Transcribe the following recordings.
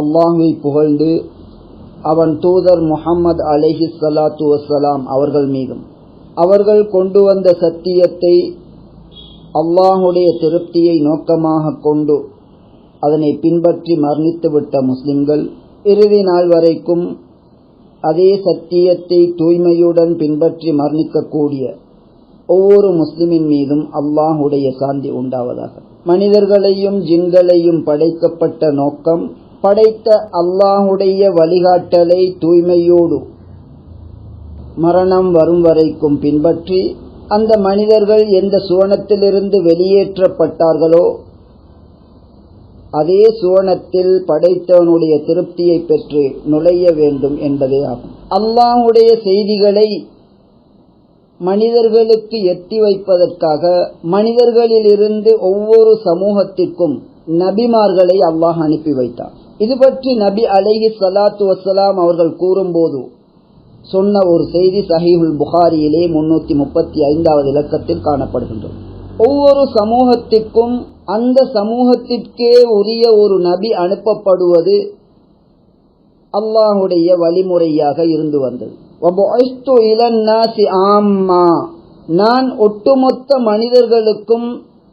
அல்லாஹை புகழ்ந்து அவன் தூதர் முஹம்மது அலஹி சலாத்து வசலாம் அவர்கள் மீதும் அவர்கள் கொண்டு வந்த சத்தியத்தை அல்லாஹுடைய திருப்தியை நோக்கமாக கொண்டு அதனை பின்பற்றி மரணித்துவிட்ட முஸ்லிம்கள் இறுதி நாள் வரைக்கும் அதே சத்தியத்தை தூய்மையுடன் பின்பற்றி மரணிக்கக்கூடிய ஒவ்வொரு முஸ்லிமின் மீதும் அல்லாஹுடைய சாந்தி உண்டாவதாக. மனிதர்களையும் ஜின்களையும் படைக்கப்பட்ட நோக்கம் படைத்த அல்லாஹுடைய வழிகாட்டலை தூய்மையோடு மரணம் வரும் வரைக்கும் பின்பற்றி அந்த மனிதர்கள் எந்த சுவனத்திலிருந்து வெளியேற்றப்பட்டார்களோ அதே சுவனத்தில் படைத்தவனுடைய திருப்தியை பெற்று நுழைய வேண்டும் என்பதே ஆகும். அல்லாஹுடைய செய்திகளை மனிதர்களுக்கு எத்தி வைப்பதற்காக மனிதர்களிலிருந்து ஒவ்வொரு சமூகத்திற்கும் நபிமார்களை அல்லாஹ் அனுப்பி வைத்தார். இது பற்றி நபி அலைஹி சலாத்து வசலாம் அவர்கள் கூறும்போது சொன்ன ஒரு செய்தி சஹீஹுல் புகாரியிலே முன்னூத்தி முப்பத்தி ஐந்தாவது இலக்கத்தில் காணப்படுகின்றது. ஒவ்வொரு சமூகத்திற்கும் அந்த சமூகத்திற்கே உரிய ஒரு நபி அனுப்பப்படுவது அல்லாஹுடைய வழிமுறையாக இருந்து வந்தது. நான் ஒட்டுமொத்த மனிதர்களுக்கும்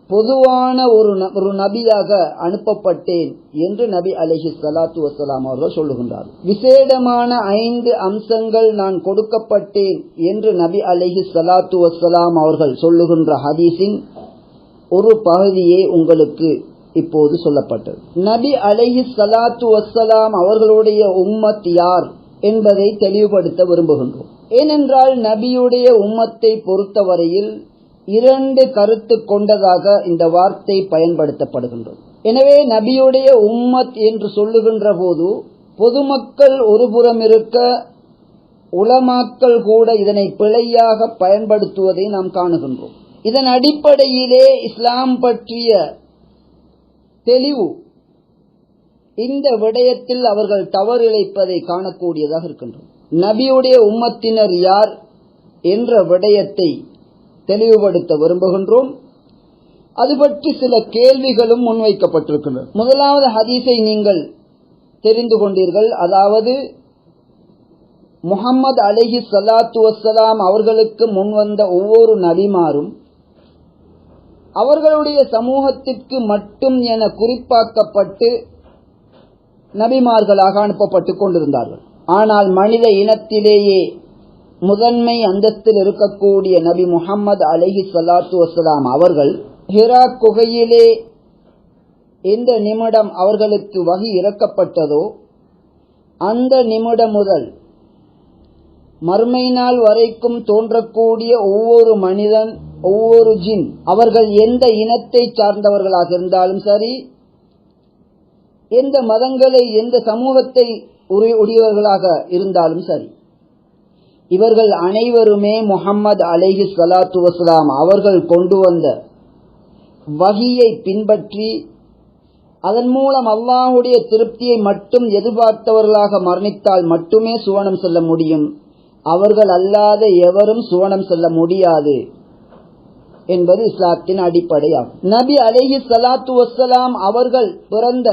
பொதுவான ஒரு ஒரு நபியாக அனுப்பப்பட்டேன் என்று நபி அலஹி சலாத்து வசலாம் அவர்கள் சொல்லுகின்றார். விசேடமான ஐந்து அம்சங்கள் நான் கொடுக்கப்பட்டேன் என்று நபி அலஹி சலாத்து வசலாம் அவர்கள் சொல்லுகின்ற ஹதீஸின் ஒரு பகுதியே உங்களுக்கு இப்போது சொல்லப்பட்டது. நபி அலஹி சலாத்து வசலாம் அவர்களுடைய உம்மத் யார் என்பதை தெளிவுபடுத்த விரும்புகின்றோம். ஏனென்றால் நபியுடைய உம்மத்தை பொறுத்தவரையில் இரண்டு கருத்து கொண்டதாக இந்த வார்த்தை பயன்படுத்தப்படுகின்றது. எனவே நபியுடைய உம்மத் என்று சொல்லுகின்ற போது பொதுமக்கள் ஒருபுறம் இருக்க உலமாக்கள் கூட இதனை பிழையாக பயன்படுத்துவதை நாம் காணுகின்றோம். இதன் அடிப்படையிலே இஸ்லாம் பற்றிய தெளிவு இந்த விடயத்தில் அவர்கள் தவறிழைப்பதை காணக்கூடியதாக இருக்கின்றோம் நபியுடைய உம்மத்தினர் யார் என்ற விடயத்தை தெளிவுபடுத்த விரும்புகின்றோம். அது பற்றி சில கேள்விகளும் முன்வைக்கப்பட்டிருக்கின்றன. முதலாவது ஹதீஸை நீங்கள் தெரிந்து கொண்டீர்கள். அதாவது முகம்மது அலிஹி சலாத்து வசலாம் அவர்களுக்கு முன்வந்த ஒவ்வொரு நபிமாரும் அவர்களுடைய சமூகத்திற்கு மட்டும் என குறிப்பாக்கப்பட்டு நபிமார்களாக அனுப்பப்பட்டு கொண்டிருந்தார்கள். ஆனால் மனித இனத்திலேயே முதன்மை அந்தத்தில் இருக்கக்கூடிய நபி முகம்மது அலஹி சலாத்து வசலாம் அவர்கள் ஹிரா குகையிலே எந்த நிமிடம் அவர்களுக்கு வகி இறக்கப்பட்டதோ அந்த நிமிடம் முதல் மறுமை நாள் வரைக்கும் தோன்றக்கூடிய ஒவ்வொரு மனிதன் ஒவ்வொரு ஜின் அவர்கள் எந்த இனத்தை சார்ந்தவர்களாக இருந்தாலும் சரி எந்த மதங்களை எந்த சமூகத்தை உடையவர்களாக இருந்தாலும் சரி. இவர்கள் அனைவருமே முகம்மது அலைஹி சலாத்து வசலாம் அவர்கள் கொண்டு வந்த வகியை பின்பற்றி அதன் மூலம் அல்லாஹுடைய திருப்தியை மட்டும் எதிர்பார்த்தவர்களாக மரணித்தால் மட்டுமே சுவனம் செல்ல முடியும். அவர்கள் அல்லாத எவரும் சுவனம் செல்ல முடியாது என்பது இஸ்லாத்தின் அடிப்படையாகும். நபி அலைஹி சலாத்து வசலாம் அவர்கள் பிறந்த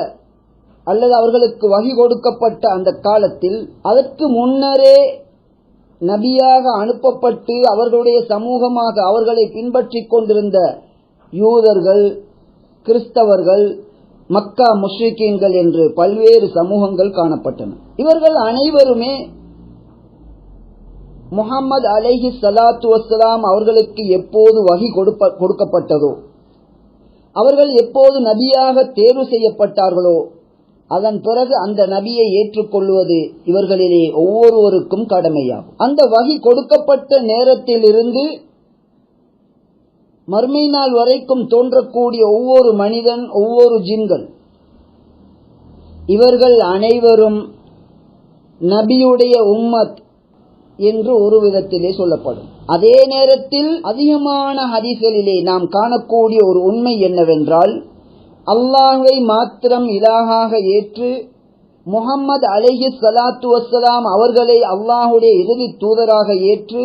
அல்லது அவர்களுக்கு வகி கொடுக்கப்பட்ட அந்த காலத்தில் அதற்கு முன்னரே நபியாக அனுப்பப்பட்டு அவர்களுடைய சமூகமாக அவர்களை பின்பற்றிக் கொண்டிருந்த யூதர்கள் கிறிஸ்தவர்கள் மக்கா முஷ்ரிக்கீன்கள் என்று பல்வேறு சமூகங்கள் காணப்பட்டன. இவர்கள் அனைவருமே முகமது அலைஹி சலாத்து வசலாம் அவர்களுக்கு எப்போது வகி கொடுக்கப்பட்டதோ அவர்கள் எப்போது நபியாக தேர்வு செய்யப்பட்டார்களோ அதன் பிறகு அந்த நபியை ஏற்றுக்கொள்வது இவர்களிலே ஒவ்வொருவருக்கும் கடமையாகும். அந்த வகி கொடுக்கப்பட்ட நேரத்திலிருந்து மர்மை நாள் வரைக்கும் தோன்றக்கூடிய ஒவ்வொரு மனிதன் ஒவ்வொரு ஜின்கள் இவர்கள் அனைவரும் நபியுடைய உம்மத் என்று ஒரு விதத்திலே சொல்லப்படும். அதே நேரத்தில் அதிகமான ஹதீஸ்களிலே நாம் காணக்கூடிய ஒரு உண்மை என்னவென்றால் அல்லாஹை மாத்திரம் இலாகாக ஏற்று முகம்மது அலைஹி சலாத்து வசலாம் அவர்களை அல்லாஹுடைய இறுதி தூதராக ஏற்று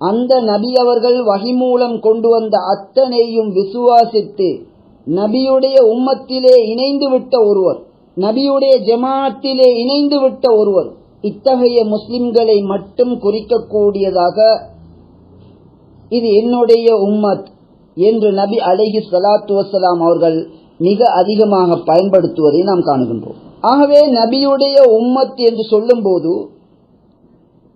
அந்த நபி அவர்கள் வகி மூலம் கொண்டு வந்த அத்தனையும் விசுவாசித்து நபியுடைய உம்மத்திலே இணைந்து விட்ட ஒருவர் நபியுடைய ஜமாத்திலே இணைந்து விட்ட ஒருவர் இத்தகைய முஸ்லிம்களை மட்டும் குறிக்கக்கூடியதாக இது என்னுடைய உம்மத். என்று நபி அலைஹி சலாத்து வசலாம் அவர்கள் மிக அதிகமாக பயன்படுத்துவதை நாம் காணுகின்றோம். ஆகவே நபியுடைய உம்மத் என்று சொல்லும்போது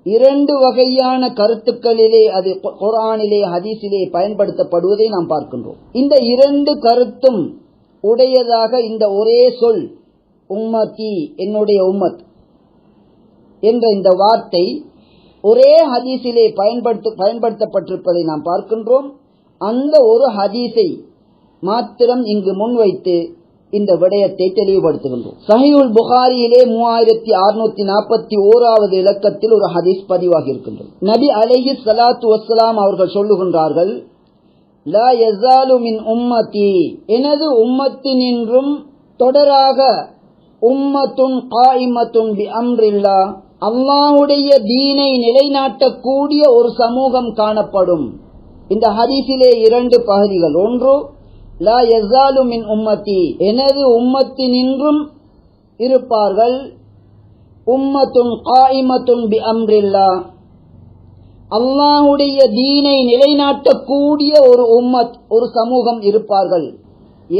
இரண்டு வகையான கருத்துக்களிலே அது குரானிலே ஹதீஸிலே பயன்படுத்தப்படுவதை நாம் பார்க்கின்றோம். இந்த இரண்டு கருத்தும் உடையதாக இந்த ஒரே சொல் உம்மத்தி என்னுடைய உம்மத் என்ற இந்த வார்த்தை ஒரே ஹதீஸிலே பயன்படுத்த பயன்படுத்தப்பட்டிருப்பதை நாம் பார்க்கின்றோம். அந்த ஒரு ஹதீஸை மாத்திரம் இங்கு முன்வைத்து இந்த விடயத்தை தெளிவுபடுத்துகின்றோம். சஹிவுல் புகாரியிலே மூவாயிரத்தி அறுநூத்தி நாற்பத்தி ஓராவது இலக்கத்தில் ஒரு ஹதீஸ் பதிவாகி இருக்கின்றது. நபி அலைஹி சலாத்து வஸ்ஸலாம் அவர்கள் சொல்லுகின்றார்கள் லா யஸாலு மின் உம்மதி எனது உம்மத்தினின்றும் தொடராக உம்மத்துன் காயிமத்துன் பி அம்ரில்லா அல்லாவுடைய தீனை நிலைநாட்டக்கூடிய ஒரு சமூகம் காணப்படும். இந்த ஹதீஸிலே இரண்டு பகுதிகள். ஒன்று லா யஸாலு மின் உம்மதி எனது உம்மத்தினின்றும் இருப்பார்கள். உம்மத்தும் காயிமத்துன் பி அம்ரில்லா. அல்லாஹுடைய தீனை நிலைநாட்டக்கூடிய ஒரு உம்மத் ஒரு சமூகம் இருப்பார்கள்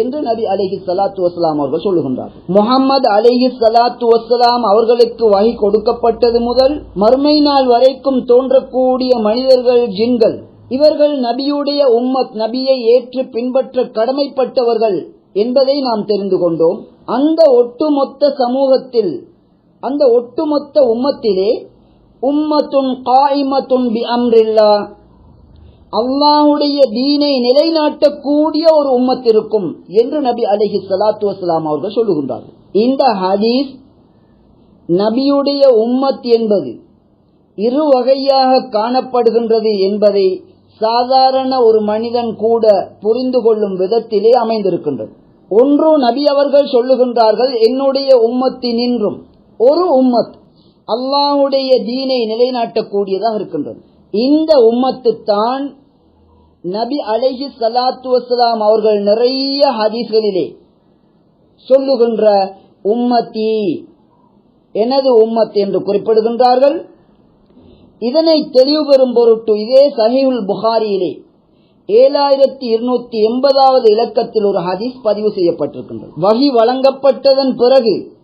என்று நபி அலிஹி சலாத்து வசலாம் அவர்கள் சொல்லுகின்றார்கள். முகமது அலிஹி சலாத்து வசலாம் அவர்களுக்கு வகை கொடுக்கப்பட்டது முதல் மறுமை நாள் வரைக்கும் தோன்றக்கூடிய மனிதர்கள் ஜின்கள். இவர்கள் நபியுடைய உம்மத் நபியை ஏற்று பின்பற்ற கடமைப்பட்டவர்கள் என்பதை நாம் தெரிந்து கொண்டோம். அந்த ஒட்டுமொத்த சமூகத்தில் அந்த ஒட்டுமொத்த உம்மத்திலே உம்மத்தும் காய்மத்தும் பி அம்ரில்லா அல்லாஹுடைய தீனை நிலைநாட்டக்கூடிய ஒரு உம்மத் இருக்கும் என்று நபி அலஹி சலாத்து வசலாம் அவர்கள் சொல்லுகின்றார்கள். இந்த ஹதீஸ் நபியுடைய உம்மத் என்பது இரு வகையாக காணப்படுகின்றது என்பதை சாதாரண ஒரு மனிதன் கூட புரிந்து கொள்ளும் விதத்திலே அமைந்திருக்கின்றது. ஒன்று நபி அவர்கள் சொல்லுகின்றார்கள் என்னுடைய உம்மத்தினின்றும் ஒரு உம்மத் அல்லாவுடைய தீனை நிலைநாட்டக்கூடியதாக இருக்கின்றது. இந்த உம்மத்து தான் நபி அலைஹி சலாத்து வசலாம் அவர்கள் நிறைய ஹதீஸ்களிலே சொல்லுகின்ற உம்மத்தி எனது உம்மத் என்று குறிப்பிடுகின்றார்கள். இதனை தெளிவு பெறும் பொருட்டு இதே சஹீஹுல் புகாரியிலே ஏழாயிரத்தி இருநூத்தி எண்பதாவது இலக்கத்தில் ஒரு ஹதீஸ் பதிவு செய்யப்பட்டிருக்கின்றது. வகி வழங்கப்பட்டதன் பிறகு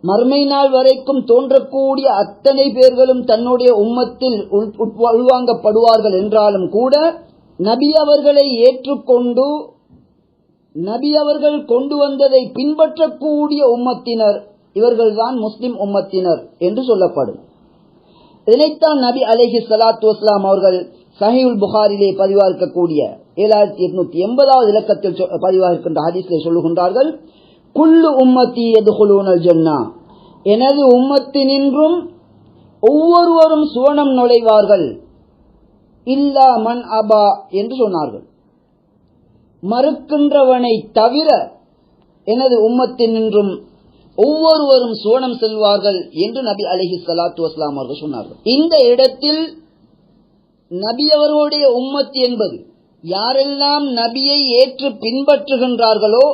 மறுமை நாள் வரைக்கும் தோன்றக்கூடிய அத்தனை பேர்களும் தன்னுடைய உம்மத்தில் உள்- உட்- உள்வாங்கப்படுவார்கள் என்றாலும் கூட நபி அவர்களை ஏற்றுக்கொண்டு நபி அவர்கள் கொண்டு வந்ததை பின்பற்றக்கூடிய உம்மத்தினர் இவர்கள்தான் முஸ்லிம் உம்மத்தினர் என்று சொல்லப்படும். இதனைத்தான் நபி அலேஹி சலாத்து வஸ்லாம் அவர்கள் சஹிவுல் புகாரிலே பதிவார்க்கக்கூடிய ஏழாயிரத்தி எட்நூத்தி எண்பதாவது இலக்கத்தில் சொ- பதிவா ஹதீஸிலே சொல்லுகின்றார்கள் குல்லு உம்மத்தி எதுகுலூனல் ஜன்னா. எனது உம்மத்தினின்றும் ஒவ்வொருவரும் சுவனம் நுழைவார்கள். இல்லா மன் அபா என்று சொன்னார்கள். மறுக்கின்றவனை தவிர எனது உம்மத்தினின்றும் ஒவ்வொருவரும் சுவனம் செல்வார்கள் என்று நபி அலைஹி சலாத்து வஸ்லாம் அவர்கள் சொன்னார்கள். இந்த இடத்தில் நபி அவர்களுடைய உம்மத் என்பது யாரெல்லாம் நபியை ஏற்று பின்பற்றுகின்றார்களோ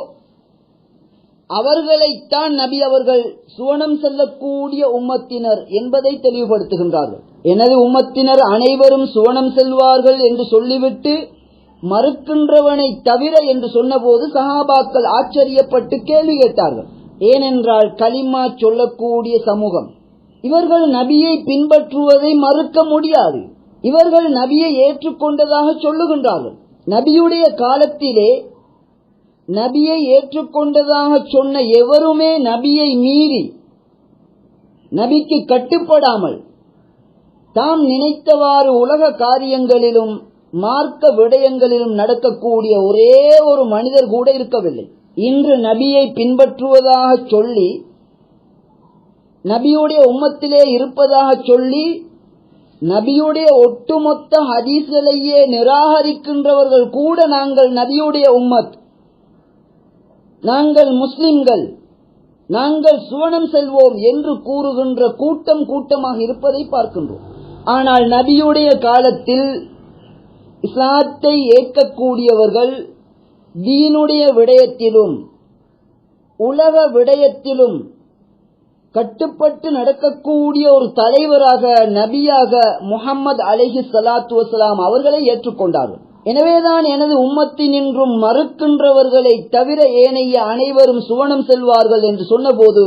அவர்களைத்தான் நபி அவர்கள் சுவனம் செல்லக்கூடிய உம்மத்தினர் என்பதை தெளிவுபடுத்துகின்றார்கள். எனது உம்மத்தினர் அனைவரும் சுவனம் செல்வார்கள் என்று சொல்லிவிட்டு மறுக்கின்றவனை தவிர என்று சொன்னபோது சஹாபாக்கள் ஆச்சரியப்பட்டு கேள்வி கேட்டார்கள். ஏனென்றால் கலிமா சொல்லக்கூடிய சமூகம். இவர்கள் நபியை பின்பற்றுவதை மறுக்க முடியாது. இவர்கள் நபியை ஏற்றுக்கொண்டதாக சொல்லுகின்றார்கள். நபியுடைய காலத்திலே நபியை ஏற்றுக்கொண்டதாக சொன்ன எவருமே நபியை மீறி நபிக்கு கட்டுப்படாமல் தாம் நினைத்தவாறு உலக காரியங்களிலும் மார்க்க விடயங்களிலும் நடக்கக்கூடிய ஒரே ஒரு மனிதர் கூட இருக்கவில்லை. இன்று நபியை பின்பற்றுவதாக சொல்லி நபியுடைய உம்மத்திலே இருப்பதாக சொல்லி நபியுடைய ஒட்டுமொத்த ஹதீஸ்களையே நிராகரிக்கின்றவர்கள் கூட நாங்கள் நபியுடைய உம்மத். நாங்கள் முஸ்லிம்கள். நாங்கள் சுவனம் செல்வோம் என்று கூறுகின்ற கூட்டம் கூட்டமாக இருப்பதை பார்க்கின்றோம். ஆனால் நபியுடைய காலத்தில் இஸ்லாத்தை ஏற்கக்கூடியவர்கள் தீனுடைய விடயத்திலும் உலக விடயத்திலும் கட்டுப்பட்டு நடக்கக்கூடிய ஒரு தலைவராக நபியாக முகம்மது அலிஹி சலாத்து வசலாம் அவர்களை ஏற்றுக்கொண்டார்கள். எனவேதான் எனது உம்மத்தினின்றும் மறுக்கின்றவர்களை தவிர ஏனைய அனைவரும் சுவனம் செல்வார்கள் என்று சொன்னபோது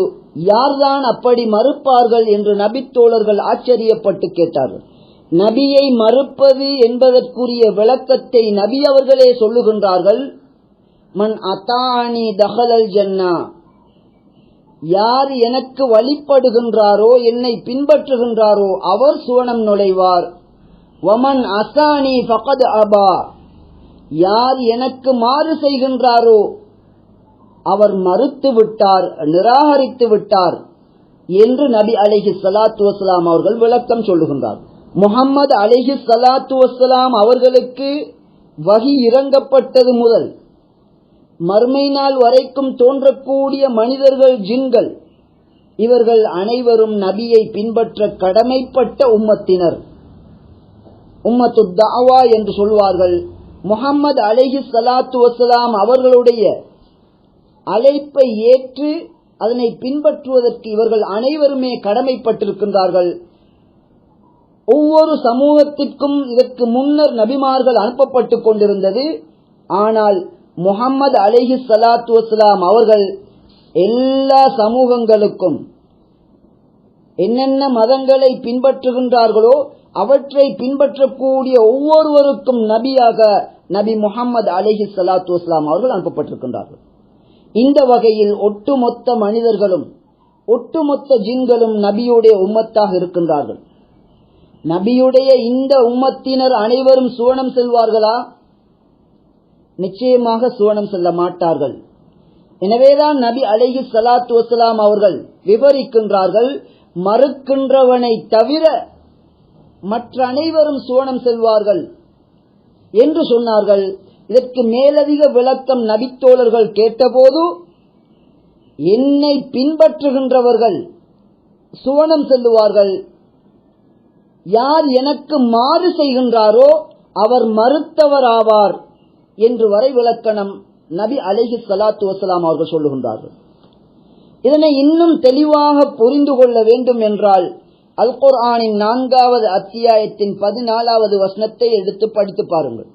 யார்தான் அப்படி மறுப்பார்கள் என்று நபித்தோழர்கள் ஆச்சரியப்பட்டு கேட்டார்கள். நபியை மறுப்பது என்பதற்குரிய விளக்கத்தை நபி அவர்களே சொல்லுகின்றார்கள். மன் அத்தானி தஹலல் ஜன்னா. யார் எனக்கு வழிபடுகின்றாரோ என்னை பின்பற்றுகின்றாரோ அவர் சுவனம் நுழைவார். வமன் அசானி ஃபகத் அபா. யார் எனக்கு மாறு செய்கின்றாரோ அவர் மறுத்து விட்டார் நிராகரித்து விட்டார் என்று நபி அலிஹி சலாத்து வசலாம் அவர்கள் விளக்கம் சொல்லுகின்றார். முகம்மது அலிஹி சலாத்து வசலாம் அவர்களுக்கு வகி இறங்கப்பட்டது முதல். மறுமை நாள் வரைக்கும் தோன்றக்கூடிய மனிதர்கள் ஜின்கள். இவர்கள் அனைவரும் நபியை பின்பற்ற கடமைப்பட்ட உம்மத்தினர். உம்மத்து தாவா என்று சொல்வார்கள். முகம்மது அலஹி சலாத்து வசலாம் அவர்களுடைய அழைப்பை ஏற்று அதனை பின்பற்றுவதற்கு இவர்கள் அனைவருமே கடமைப்பட்டிருக்கின்றார்கள். ஒவ்வொரு சமூகத்திற்கும் இதற்கு முன்னர் நபிமார்கள் அனுப்பப்பட்டுக் கொண்டிருந்தது. ஆனால் முகம்மது அலிஹி சலாத்து வஸ்லாம் அவர்கள் எல்லா சமூகங்களுக்கும் என்னென்ன மதங்களை பின்பற்றுகின்றார்களோ அவற்றை பின்பற்றக்கூடிய ஒவ்வொருவருக்கும் நபியாக நபி முகம்மது அலிஹி சலாத்து வஸ்லாம் அவர்கள் அனுப்பப்பட்டிருக்கின்றார்கள். இந்த வகையில் ஒட்டுமொத்த மனிதர்களும் ஒட்டுமொத்த ஜின்களும் நபியுடைய உம்மத்தாக இருக்கின்றார்கள். நபியுடைய இந்த உம்மத்தினர் அனைவரும் சுவனம் செல்வார்களா? நிச்சயமாக சுவனம் செல்ல மாட்டார்கள். எனவேதான் நபி அலிஹி சலாத்து வசலாம் அவர்கள் விவரிக்கின்றார்கள் மறுக்கின்றவனை தவிர மற்ற அனைவரும் சுவனம் செல்வார்கள் என்று சொன்னார்கள். இதற்கு மேலதிக விளக்கம் நபித்தோழர்கள் கேட்டபோது என்னை பின்பற்றுகின்றவர்கள் சுவனம் செல்லுவார்கள். யார் எனக்கு மாறு செய்கின்றாரோ அவர் மறுத்தவர் ஆவார் என்று வரை விளக்கணம் நபி அலஹி சலாத்து வசலாம் அவர்கள் சொல்லுகின்றார்கள். இதனை இன்னும் தெளிவாக புரிந்து கொள்ள வேண்டும் என்றால் அல் குர்ஆனின் நான்காவது அத்தியாயத்தின் பதினாலாவது வசனத்தை எடுத்து படித்து பாருங்கள்.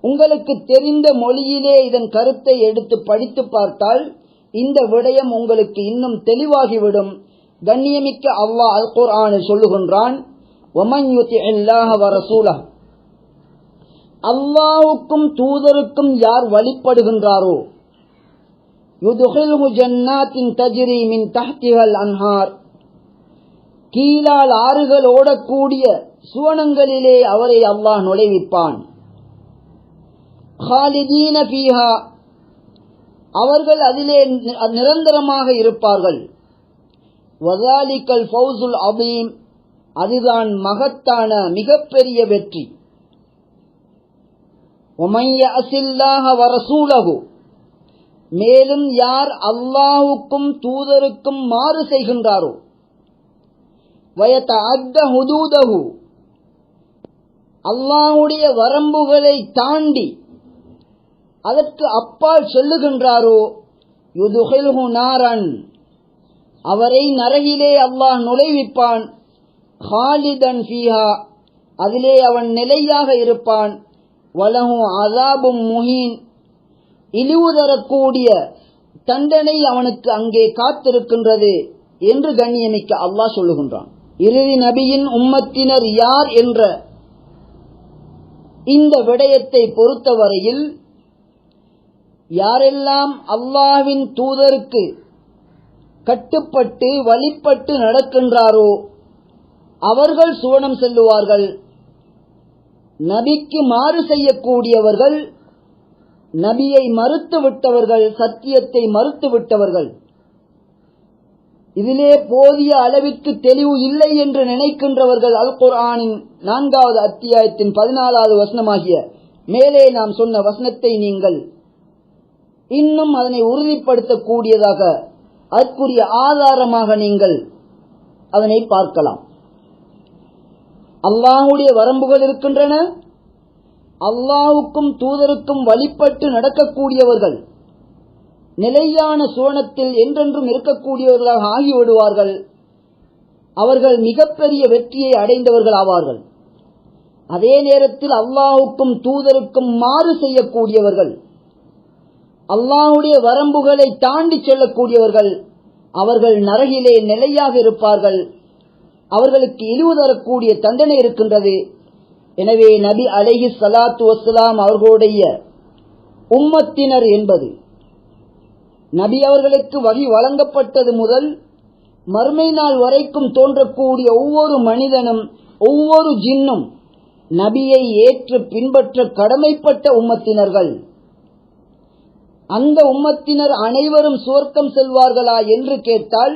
உங்களுக்கு தெரிந்த மொழியிலே இதன் கருத்தை எடுத்து படித்து பார்த்தால் இந்த விடயம் உங்களுக்கு இன்னும் தெளிவாகிவிடும். கண்ணியமிக்க அவ்வா அல் குர்ஆனில் சொல்லுகின்றான் அல்லாவுக்கும் தூதருக்கும் யார் வழிபடுகின்றாரோ? ஜன்னாத்தின் தஜ்ரி மின் தஹ்திஹல் அன்ஹார். கீழால் ஆறுகள் ஓடக்கூடிய சுவனங்களிலே அவரை அல்லாஹ் நுழைவிப்பான். ஹாலிதீன பீஹா அவர்கள் அதிலே நிரந்தரமாக இருப்பார்கள். வதாலிக்கல் ஃபவுசுல் அதீம் அதுதான் மகத்தான மிகப்பெரிய வெற்றி. வரசூலகு மேலும் யார் அல்லாஹுக்கும் தூதருக்கும் மாறு செய்கின்றாரோ வயத்த அத்த ஹுதூதகு அல்லாஹுடைய வரம்புகளை தாண்டி அதற்கு அப்பால் சொல்லுகின்றாரோ யுதுகில்ஹு நாரன். அவரை நரகிலே அல்லாஹ் நுழைவிப்பான். ஹாலிதன் ஃபீஹா அதிலே அவன் நிலையாக இருப்பான். வலகும் அதாபும் முஹீன். இழிவு தரக்கூடிய தண்டனை அவனுக்கு அங்கே காத்திருக்கின்றது என்று கண்ணியமிக்க அல்லாஹ் சொல்லுகின்றான். இறுதி நபியின் உம்மத்தினர் யார் என்ற இந்த விடயத்தை பொறுத்தவரையில் யாரெல்லாம் அல்லாவின் தூதருக்கு கட்டுப்பட்டு வழிபட்டு நடக்கின்றாரோ அவர்கள் சுவனம் செல்லுவார்கள். நபிக்கு மாறு செய்யக்கூடியவர்கள் நபியை மறுத்து விட்டவர்கள் சத்தியத்தை மறுத்து விட்டவர்கள். இதிலே போதிய அளவிற்கு தெளிவு இல்லை என்று நினைக்கின்றவர்கள் அல் குர்ஆனின் நான்காவது அத்தியாயத்தின் பதினாலாவது வசனமாகிய மேலே நாம் சொன்ன வசனத்தை நீங்கள் இன்னும் அதனை உறுதிப்படுத்தக்கூடியதாக அதற்குரிய ஆதாரமாக நீங்கள் அதனை பார்க்கலாம். அல்லாஹுடைய வரம்புகள் இருக்கின்றன. அல்லாவுக்கும் தூதருக்கும் வழிபட்டு நடக்கக்கூடியவர்கள் நிலையான சோனத்தில் என்றென்றும் இருக்கக்கூடியவர்களாக ஆகிவிடுவார்கள். அவர்கள் மிகப்பெரிய வெற்றியை அடைந்தவர்கள் ஆவார்கள். அதே நேரத்தில் அல்லாஹுக்கும் தூதருக்கும் மாறு செய்யக்கூடியவர்கள் அல்லாஹுடைய வரம்புகளை தாண்டி செல்லக்கூடியவர்கள் அவர்கள் நரகிலே நிலையாக இருப்பார்கள். அவர்களுக்கு இழிவு தரக்கூடிய தண்டனை இருக்கின்றது. எனவே நபி அலஹி சலாத்து வசலாம் அவர்களுடைய உம்மத்தினர் என்பது நபி அவர்களுக்கு வகி வழங்கப்பட்டது முதல் மறுமை நாள் வரைக்கும் தோன்றக்கூடிய ஒவ்வொரு மனிதனும் ஒவ்வொரு ஜின்னும் நபியை ஏற்று பின்பற்ற கடமைப்பட்ட உம்மத்தினர்கள். அந்த உம்மத்தினர் அனைவரும் சுவர்க்கம் செல்வார்களா என்று கேட்டால்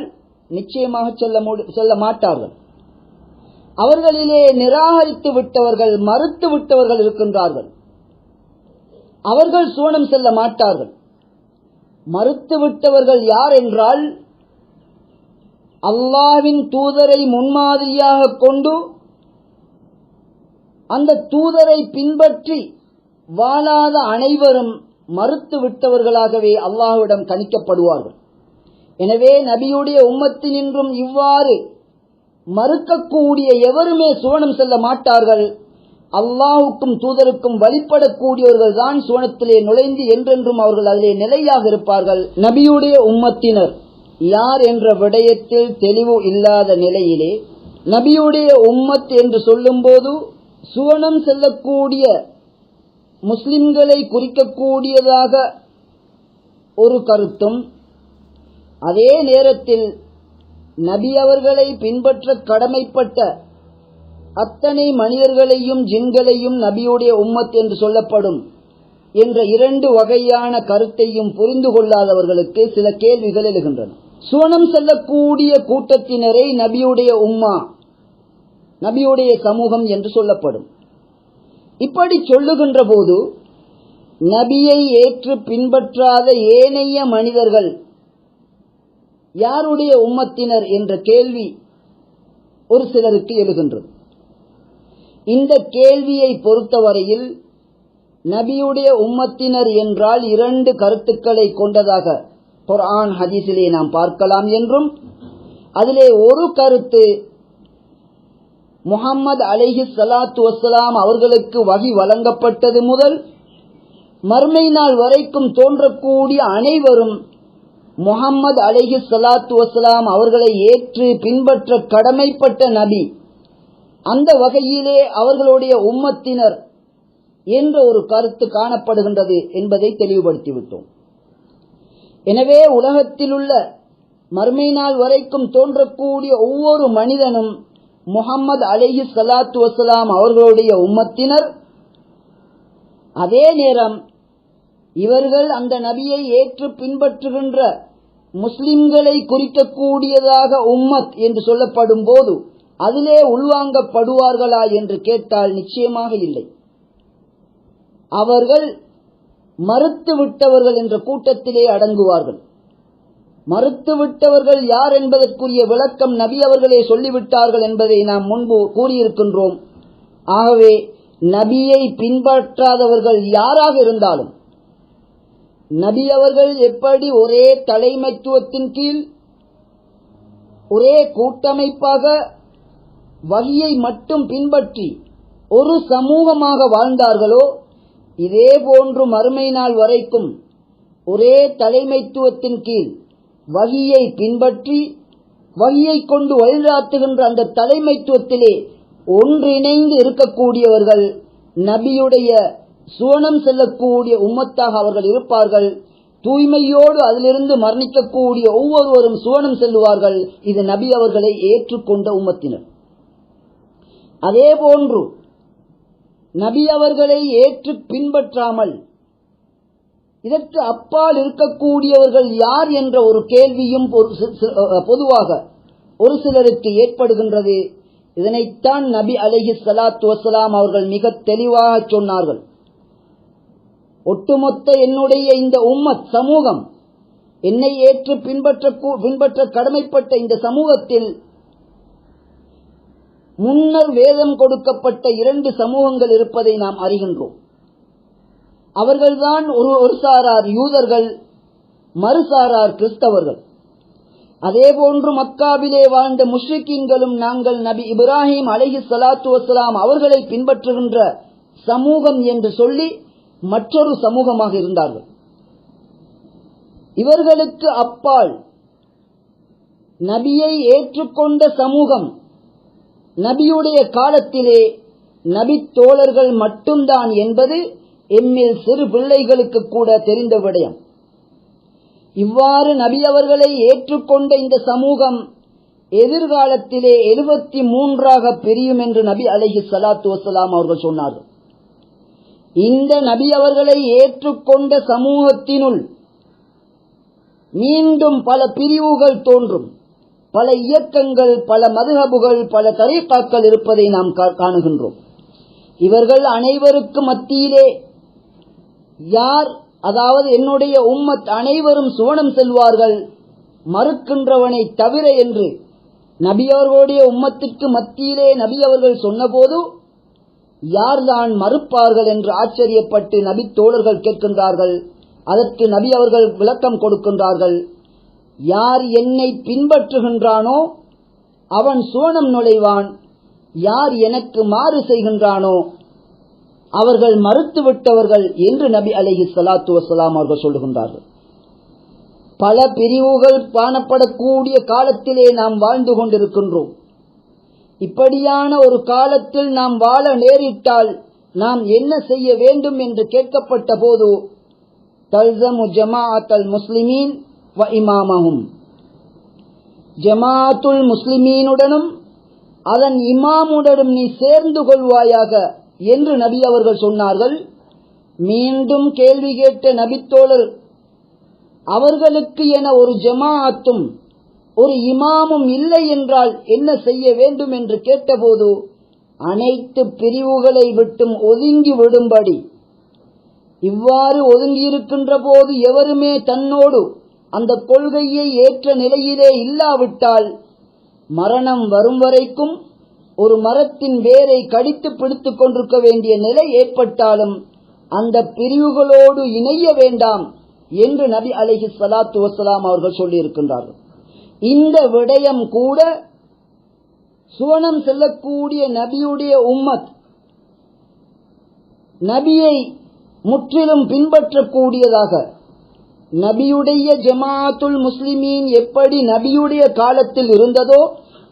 நிச்சயமாக சொல்ல சொல்ல மாட்டார்கள். அவர்களிலே நிராகரித்து விட்டவர்கள் மறுத்து விட்டவர்கள் இருக்கின்றார்கள். அவர்கள் சுவனம் செல்ல மாட்டார்கள். மறுத்து விட்டவர்கள் யார் என்றால் அல்லாவின் தூதரை முன்மாதிரியாக கொண்டு அந்த தூதரை பின்பற்றி வாழாத அனைவரும் மறுத்து விட்டவர்களாகவே அல்லாஹுவிடம் கணிக்கப்படுவார்கள் எனவே நபியுடைய உம்மத்தினின்றும் இவ்வாறு மறுக்கக்கூடிய எவருமே சுவனம் செல்ல மாட்டார்கள். அல்லாஹுக்கும் தூதருக்கும் வழிபடக்கூடியவர்கள் தான் சுவனத்திலே நுழைந்து என்றென்றும் அவர்கள் அதிலே நிலையாக இருப்பார்கள். நபியுடைய உம்மத்தினர் யார் என்ற விடயத்தில் தெளிவு இல்லாத நிலையிலே நபியுடைய உம்மத் என்று சொல்லும்போது சுவனம் செல்லக்கூடிய முஸ்லிம்களை குறிக்கக்கூடியதாக ஒரு கருத்தும் அதே நேரத்தில் நபி அவர்களை பின்பற்ற கடமைப்பட்ட அத்தனை மனிதர்களையும் ஜின்களையும் நபியுடைய உம்மத் என்று சொல்லப்படும் என்ற இரண்டு வகையான கருத்தையும் புரிந்து கொள்ளாதவர்களுக்கு சில கேள்விகள் எழுகின்றன. சுவனம் செல்லக்கூடிய கூட்டத்தினரை நபியுடைய உம்மா நபியுடைய சமூகம் என்று சொல்லப்படும். இப்படி சொல்லுகின்ற போது நபியை ஏற்று பின்பற்றாத ஏனைய மனிதர்கள் யாருடைய உம்மத்தினர் என்ற கேள்வி ஒரு சிலருக்கு எழுகின்றது. இந்த கேள்வியை பொறுத்தவரையில் நபியுடைய உம்மத்தினர் என்றால் இரண்டு கருத்துக்களை கொண்டதாக குர்ஆன் ஹதீஸிலே நாம் பார்க்கலாம் என்றும் அதிலே ஒரு கருத்து முகம்மது அலிஹி சலாத்து வசலாம் அவர்களுக்கு வகி வழங்கப்பட்டது முதல் மர்மை நாள் வரைக்கும் தோன்றக்கூடிய அனைவரும் முகம்மது அலிஹி சலாத்து வசலாம் அவர்களை ஏற்று பின்பற்ற கடமைப்பட்ட நபி. அந்த வகையிலே அவர்களுடைய உம்மத்தினர் என்ற ஒரு கருத்து காணப்படுகின்றது என்பதை தெளிவுபடுத்திவிட்டோம். எனவே உலகத்திலுள்ள மறுமை நாள் வரைக்கும் தோன்றக்கூடிய ஒவ்வொரு மனிதனும் முகம்மது அலிஹி சலாத்து வசலாம் அவர்களுடைய உம்மத்தினர். அதே நேரம் இவர்கள் அந்த நபியை ஏற்று பின்பற்றுகின்ற முஸ்லிம்களை குறிக்கக்கூடியதாக உம்மத் என்று சொல்லப்படும் போது அதிலே உள்வாங்கப்படுவார்களா என்று கேட்டால் நிச்சயமாக இல்லை. அவர்கள் மறுத்து விட்டவர்கள் என்ற கூட்டத்திலே அடங்குவார்கள். மறுத்து விட்டவர்கள் யார் என்பதற்குரிய விளக்கம் நபி அவர்களே சொல்லிவிட்டார்கள் என்பதை நாம் முன்பு கூறியிருக்கின்றோம். ஆகவே நபியை பின்பற்றாதவர்கள் யாராக இருந்தாலும் நபி அவர்கள் எப்படி ஒரே தலைமைத்துவத்தின் கீழ் ஒரே கூட்டமைப்பாக வகியை மட்டும் பின்பற்றி ஒரு சமூகமாக வாழ்ந்தார்களோ இதே போன்று மறுமை நாள் வரைக்கும் ஒரே தலைமைத்துவத்தின் கீழ் வகியை பின்பற்றி வகியை கொண்டு வழிநடத்துகின்ற அந்த தலைமைத்துவத்திலே ஒன்றிணைந்து இருக்கக்கூடியவர்கள் நபியுடைய சுவனம் செல்லக்கூடிய உம்மத்தாக அவர்கள் இருப்பார்கள். தூய்மையோடு அதிலிருந்து மரணிக்கக்கூடிய ஒவ்வொருவரும் சுவனம் செல்லுவார்கள். இது நபி அவர்களை ஏற்றுக்கொண்ட உம்மத்தினர். அதே போன்று நபி அவர்களை ஏற்று பின்பற்றாமல் இதற்கு அப்பால் இருக்கக்கூடியவர்கள் யார் என்ற ஒரு கேள்வியும் பொதுவாக ஒரு சிலருக்கு ஏற்படுகின்றது. இதனைத்தான் நபி அலஹி சலாத்து வசலாம் அவர்கள் மிக தெளிவாக சொன்னார்கள். ஒட்டுமொத்த என்னுடைய இந்த உம்மத் சமூகம் என்னை ஏற்று பின்பற்ற பின்பற்ற கடமைப்பட்ட இந்த சமூகத்தில் முன்னர் வேதம் கொடுக்கப்பட்ட இரண்டு சமூகங்கள் இருப்பதை நாம் அறிகின்றோம். அவர்கள்தான் ஒரு ஒரு சாரார் யூதர்கள் மறுசாரார் கிறிஸ்தவர்கள். அதேபோன்று மக்காவிலே வாழ்ந்த முஷ்ரிக்கீன்களும் நாங்கள் நபி இப்ராஹிம் அலஹி சலாத்து வசலாம் அவர்களை பின்பற்றுகின்ற சமூகம் என்று சொல்லி மற்றொரு சமூகமாக இருந்தார்கள். இவர்களுக்கு அப்பால் நபியை ஏற்றுக்கொண்ட சமூகம் நபியுடைய காலத்திலே நபி தோழர்கள் மட்டும்தான் என்பது எம்மில் சிறு பிள்ளைகளுக்கு கூட தெரிந்த விடயம். இவ்வாறு நபி அவர்களை ஏற்றுக்கொண்ட இந்த சமூகம் எதிர்காலத்திலே எழுபத்தி மூன்றாக பிரியும் என்று நபி அலஹி சலாத்து வசலாம் அவர்கள் சொன்னார்கள். இந்த நபி அவர்களை ஏற்றுக்கொண்ட சமூகத்தினுள் மீண்டும் பல பிரிவுகள் தோன்றும். பல இயக்கங்கள் பல மதுகபுகள் பல தரீக்காக்கள் இருப்பதை நாம் கா- காணுகின்றோம். இவர்கள் அனைவருக்கு மத்தியிலே யார் அதாவது என்னுடைய உம்மத் அனைவரும் சுவனம் செல்வார்கள் மறுக்கின்றவனை தவிர என்று நபி அவர்களுடைய உம்மத்திற்கு மத்தியிலே நபி அவர்கள் சொன்னபோது யார்தான் மறுப்பார்கள் என்று ஆச்சரியப்பட்டு நபி தோழர்கள் கேட்கின்றார்கள். அதற்கு நபி அவர்கள் விளக்கம் கொடுக்கின்றார்கள். யார் என்னை பின்பற்றுகின்றானோ அவன் சுவனம் நுழைவான். யார் எனக்கு மாறு செய்கின்றானோ அவர்கள் மறுத்துவிட்டவர்கள் என்று நபி அலஹி சலாத்து வசலாம் அவர்கள் சொல்லுகின்றார்கள். பல பிரிவுகள் காணப்படக்கூடிய காலத்திலே நாம் வாழ்ந்து கொண்டிருக்கின்றோம். இப்படியான ஒரு காலத்தில் நாம் வாழ நேரிட்டால் நாம் என்ன செய்ய வேண்டும் என்று கேட்கப்பட்ட போது தல்சமு ஜமாஅத் அல் முஸ்லிமீன் வ இமாமஹும். ஜமாஅத்துல் முஸ்லிமீனுடனும் அதன் இமாமுடனும் நீ சேர்ந்து கொள்வாயாக என்று நபி அவர்கள் சொன்னார்கள். மீண்டும் கேள்வி கேட்ட நபித்தோழர் அவர்களுக்கு என ஒரு ஜமாஅத்தும் ஒரு இமாமும் இல்லை என்றால் என்ன செய்ய வேண்டும் என்று கேட்டபோது அனைத்து பிரிவுகளை விட்டும் ஒதுங்கி விடும்படி. இவ்வாறு ஒதுங்கியிருக்கின்ற போது எவருமே தன்னோடு அந்த கொள்கையை ஏற்ற நிலையிலே இல்லாவிட்டால் மரணம் வரும் வரைக்கும் ஒரு மரத்தின் வேரை கடித்து பிடித்துக் கொண்டிருக்க வேண்டிய நிலை ஏற்பட்டாலும் அந்த பிரிவுகளோடு இணைய வேண்டாம் என்று நபி அலிஹி சலாத்து வசலாம் அவர்கள் சொல்லியிருக்கின்றார்கள். இந்த விடயம் கூட சுவனம் செல்லக்கூடிய நபியுடைய உம்மத் நபியை முற்றிலும் பின்பற்றக்கூடியதாக நபியுடைய ஜமாத்துல் முஸ்லிமீன் எப்படி நபியுடைய காலத்தில் இருந்ததோ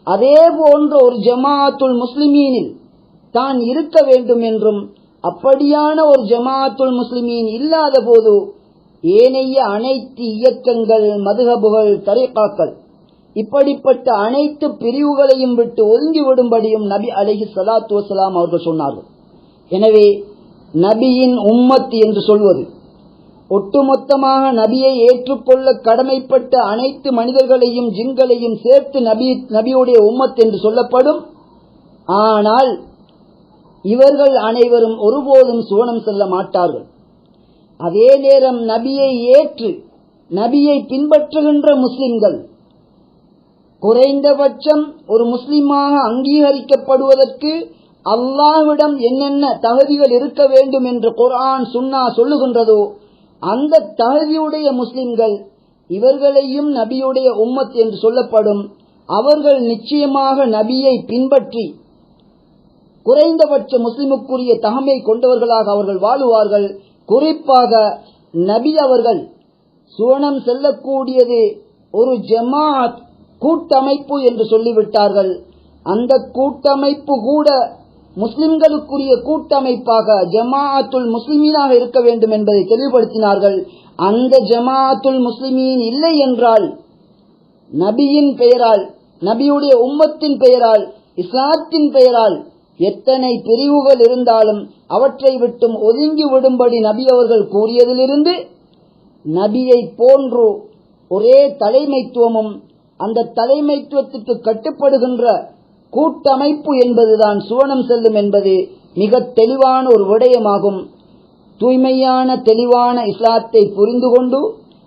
அதே போன்ற ஒரு ஜமாத்துல் முஸ்லிமீனில் தான் இருக்க வேண்டும் என்றும் அப்படியான ஒரு ஜமாத்துல் முஸ்லிமீன் இல்லாத போது ஏனைய அனைத்து இயக்கங்கள் மதுகபுகள் தரிகாக்கள் இப்படிப்பட்ட அனைத்து பிரிவுகளையும் விட்டு ஒதுங்கிவிடும்படியும் நபி அலஹி சலாத்து வசலாம் அவர்கள் சொன்னார்கள். எனவே நபியின் உம்மத் என்று சொல்வது ஒட்டுமொத்தமாக நபியை ஏற்றுக்கொள்ள கடமைப்பட்ட அனைத்து மனிதர்களையும் ஜிங்களையும் சேர்த்து நபி நபியுடைய உம்மத் என்று சொல்லப்படும். ஆனால் இவர்கள் அனைவரும் ஒருபோதும் சுவனம் செல்ல மாட்டார்கள். அதே நேரம் நபியை ஏற்று நபியை பின்பற்றுகின்ற முஸ்லிம்கள் குறைந்தபட்சம் ஒரு முஸ்லிமாக அங்கீகரிக்கப்படுவதற்கு அல்லாஹ்விடம் என்னென்ன தகுதிகள் இருக்க வேண்டும் என்று குர்ஆன் சுன்னா சொல்லுகின்றதோ அந்த தகுதியுடைய முஸ்லிம்கள் இவர்களையும் நபியுடைய உம்மத் என்று சொல்லப்படும் அவர்கள் நிச்சயமாக நபியை பின்பற்றி குறைந்தபட்ச முஸ்லிமுக்குரிய தகமை கொண்டவர்களாக அவர்கள் வாழுவார்கள். குறிப்பாக நபி அவர்கள் சுவனம் செல்லக்கூடியது ஒரு ஜமாத் கூட்டமைப்பு என்று சொல்லிவிட்டார்கள். அந்த கூட்டமைப்பு கூட முஸ்லிம்களுக்குரிய கூட்டமைப்பாக ஜமாஅத்துல் முஸ்லிமீனாக இருக்க வேண்டும் என்பதை தெளிவுபடுத்தினார்கள். அந்த ஜமாஅத்துல் முஸ்லிமீன் இல்லை என்றால் நபியின் பெயரால் நபியுடைய உம்மத்தின் பெயரால் இஸ்லாத்தின் பெயரால் எத்தனை பிரிவுகள் இருந்தாலும் அவற்றை விட்டும் ஒதுங்கி விடும்படி நபி அவர்கள் கூறியதிலிருந்து நபியை போன்று ஒரே தலைமைத்துவமும் அந்த தலைமைத்துவத்திற்கு கட்டுப்படுகின்ற கூட்டமைப்பு என்பதுதான் சுவனம் செல்லும் என்பது மிக தெளிவான ஒரு விடயமாகும். தூய்மையான தெளிவான இஸ்லாத்தை புரிந்து கொண்டு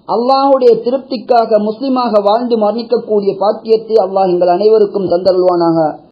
அல்லாஹுடைய திருப்திக்காக முஸ்லிமாக வாழ்ந்து மரணிக்கக்கூடிய பாக்கியத்தை அல்லாஹ் எங்கள் அனைவருக்கும் தந்தருள்வானாக.